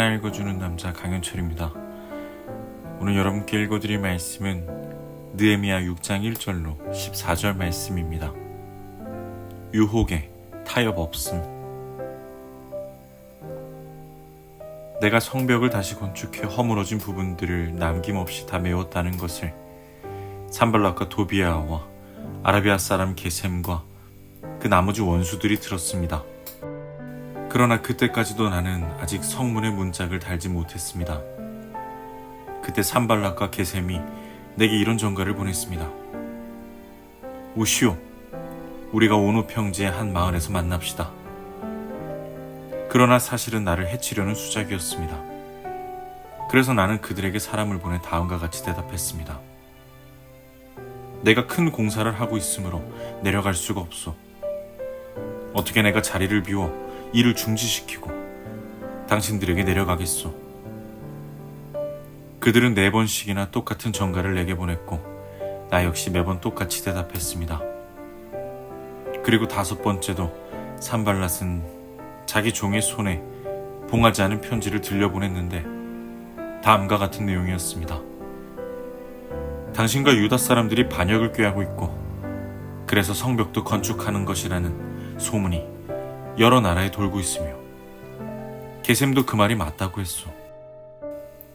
하나 읽어주는 남자 강현철입니다. 오늘 여러분께 읽어드릴 말씀은 느헤미야 6장 1절로 14절 말씀입니다. 유혹에 타협 없음. 내가 성벽을 다시 건축해 허물어진 부분들을 남김없이 다 메웠다는 것을 산발락과 도비아와 아라비아 사람 게셈과 그 나머지 원수들이 들었습니다. 그러나 그때까지도 나는 아직 성문의 문짝을 달지 못했습니다. 그때 산발락과 게셈이 내게 이런 전가를 보냈습니다. 오시오, 우리가 오노 평지의 한 마을에서 만납시다. 그러나 사실은 나를 해치려는 수작이었습니다. 그래서 나는 그들에게 사람을 보내 다음과 같이 대답했습니다. 내가 큰 공사를 하고 있으므로 내려갈 수가 없소. 어떻게 내가 자리를 비워 일을 중지시키고 당신들에게 내려가겠소. 그들은 네 번씩이나 똑같은 전가를 내게 보냈고 나 역시 매번 똑같이 대답했습니다. 그리고 다섯 번째도 산발랏은 자기 종의 손에 봉하지 않은 편지를 들려보냈는데 다음과 같은 내용이었습니다. 당신과 유다 사람들이 반역을 꾀하고 있고 그래서 성벽도 건축하는 것이라는 소문이 여러 나라에 돌고 있으며 게셈도 그 말이 맞다고 했소.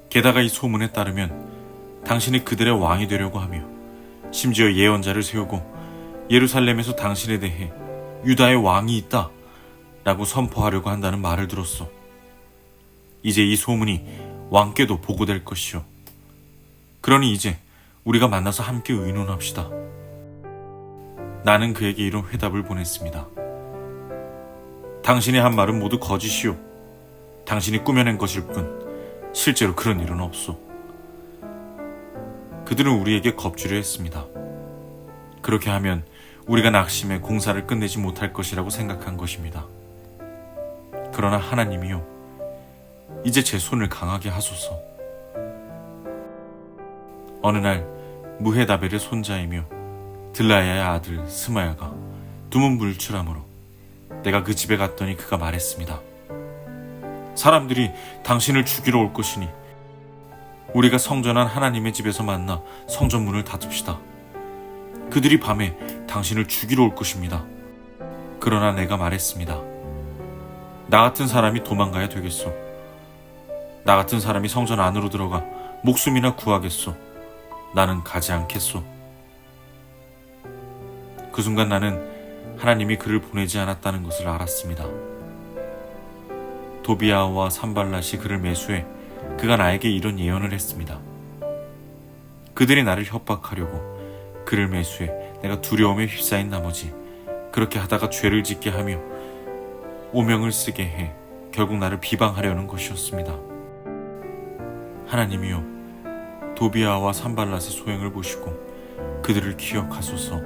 게다가 이 소문에 따르면 당신이 그들의 왕이 되려고 하며 심지어 예언자를 세우고 예루살렘에서 당신에 대해 유다의 왕이 있다 라고 선포하려고 한다는 말을 들었소. 이제 이 소문이 왕께도 보고될 것이오. 그러니 이제 우리가 만나서 함께 의논합시다. 나는 그에게 이런 회답을 보냈습니다. 당신이 한 말은 모두 거짓이오. 당신이 꾸며낸 것일 뿐 실제로 그런 일은 없소. 그들은 우리에게 겁주려 했습니다. 그렇게 하면 우리가 낙심해 공사를 끝내지 못할 것이라고 생각한 것입니다. 그러나 하나님이요. 이제 제 손을 강하게 하소서. 어느 날 무헤다벨의 손자이며 들라야의 아들 스마야가 두문 불출함으로 내가 그 집에 갔더니 그가 말했습니다. 사람들이 당신을 죽이러 올 것이니 우리가 성전한 하나님의 집에서 만나 성전 문을 닫읍시다. 그들이 밤에 당신을 죽이러 올 것입니다. 그러나 내가 말했습니다. 나 같은 사람이 도망가야 되겠소. 나 같은 사람이 성전 안으로 들어가 목숨이나 구하겠소. 나는 가지 않겠소. 그 순간 나는 하나님이 그를 보내지 않았다는 것을 알았습니다. 도비아와 산발랏이 그를 매수해 그가 나에게 이런 예언을 했습니다. 그들이 나를 협박하려고 그를 매수해 내가 두려움에 휩싸인 나머지 그렇게 하다가 죄를 짓게 하며 오명을 쓰게 해 결국 나를 비방하려는 것이었습니다. 하나님이요 도비아와 산발랏의 소행을 보시고 그들을 기억하소서.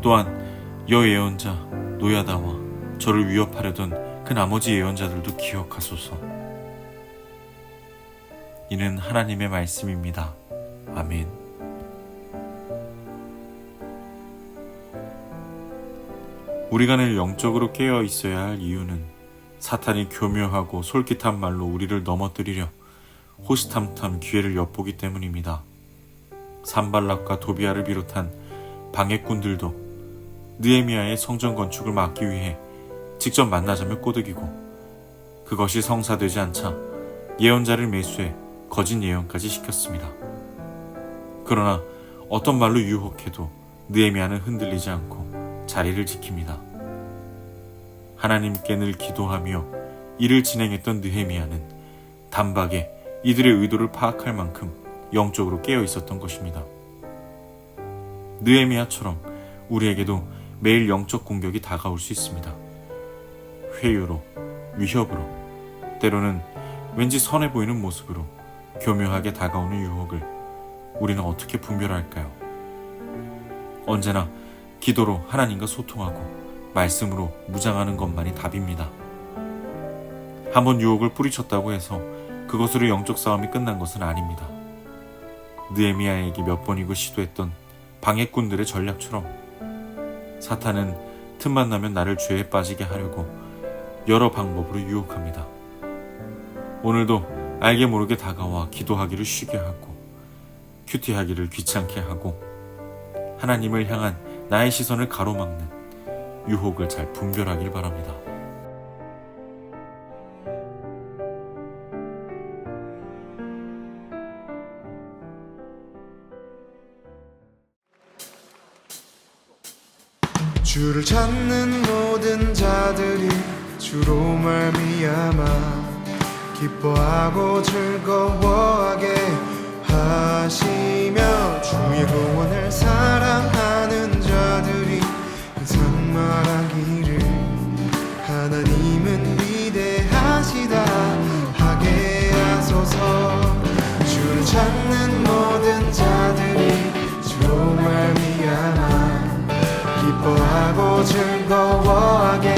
또한 여 예언자 노야다와 저를 위협하려던 그 나머지 예언자들도 기억하소서. 이는 하나님의 말씀입니다. 아멘. 우리가 늘 영적으로 깨어 있어야 할 이유는 사탄이 교묘하고 솔깃한 말로 우리를 넘어뜨리려 호시탐탐 기회를 엿보기 때문입니다. 산발락과 도비아를 비롯한 방해꾼들도 느에미아의 성전 건축을 막기 위해 직접 만나자며 꼬드기고 그것이 성사되지 않자 예언자를 매수해 거짓 예언까지 시켰습니다. 그러나 어떤 말로 유혹해도 느에미아는 흔들리지 않고 자리를 지킵니다. 하나님께 늘 기도하며 일을 진행했던 느헤미야는 단박에 이들의 의도를 파악할 만큼 영적으로 깨어 있었던 것입니다. 느헤미야처럼 우리에게도 매일 영적 공격이 다가올 수 있습니다. 회유로, 위협으로, 때로는 왠지 선해 보이는 모습으로 교묘하게 다가오는 유혹을 우리는 어떻게 분별할까요? 언제나 기도로 하나님과 소통하고 말씀으로 무장하는 것만이 답입니다. 한번 유혹을 뿌리쳤다고 해서 그것으로 영적 싸움이 끝난 것은 아닙니다. 느에미아에게 몇 번이고 시도했던 방해꾼들의 전략처럼 사탄은 틈만 나면 나를 죄에 빠지게 하려고 여러 방법으로 유혹합니다. 오늘도 알게 모르게 다가와 기도하기를 쉬게 하고 큐티하기를 귀찮게 하고 하나님을 향한 나의 시선을 가로막는 유혹을 잘 분별하길 바랍니다. 주를 찾는 모든 자들이 주로 말미암아 기뻐하고 즐거워하게 하시며 기뻐하고 즐거워하게